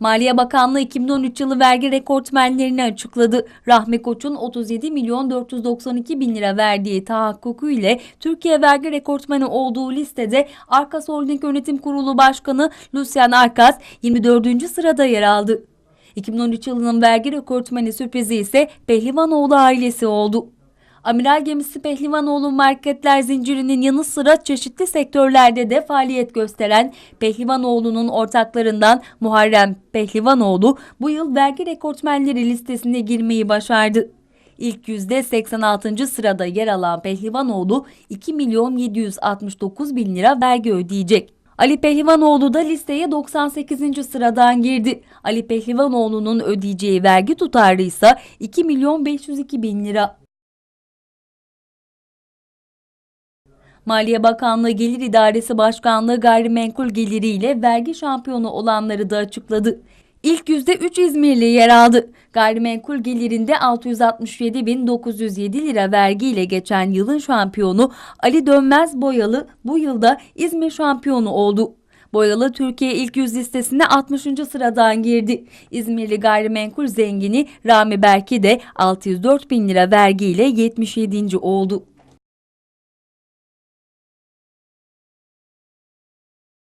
Maliye Bakanlığı 2013 yılı vergi rekortmenlerini açıkladı. Rahmi Koç'un 37 milyon 492 bin lira verdiği tahakkuku ile Türkiye vergi rekortmeni olduğu listede Arkas Holding Yönetim Kurulu Başkanı Lucian Arkas 24. sırada yer aldı. 2013 yılının vergi rekortmeni sürprizi ise Pehlivanoğlu ailesi oldu. Amiral gemisi Pehlivanoğlu marketler zincirinin yanı sıra çeşitli sektörlerde de faaliyet gösteren Pehlivanoğlu'nun ortaklarından Muharrem Pehlivanoğlu bu yıl vergi rekortmenleri listesine girmeyi başardı. İlk yüzde 86. sırada yer alan Pehlivanoğlu 2 milyon 769 bin lira vergi ödeyecek. Ali Pehlivanoğlu da listeye 98. sıradan girdi. Ali Pehlivanoğlu'nun ödeyeceği vergi tutarı ise 2 milyon 502 bin lira. Maliye Bakanlığı Gelir İdaresi Başkanlığı gayrimenkul geliriyle vergi şampiyonu olanları da açıkladı. İlk yüzde 3 İzmirli yer aldı. Gayrimenkul gelirinde 667.907 lira vergiyle geçen yılın şampiyonu Ali Dönmez Boyalı bu yılda İzmir şampiyonu oldu. Boyalı Türkiye ilk yüz listesine 60. sıradan girdi. İzmirli gayrimenkul zengini Rami Berki de 604 bin lira vergiyle 77. oldu.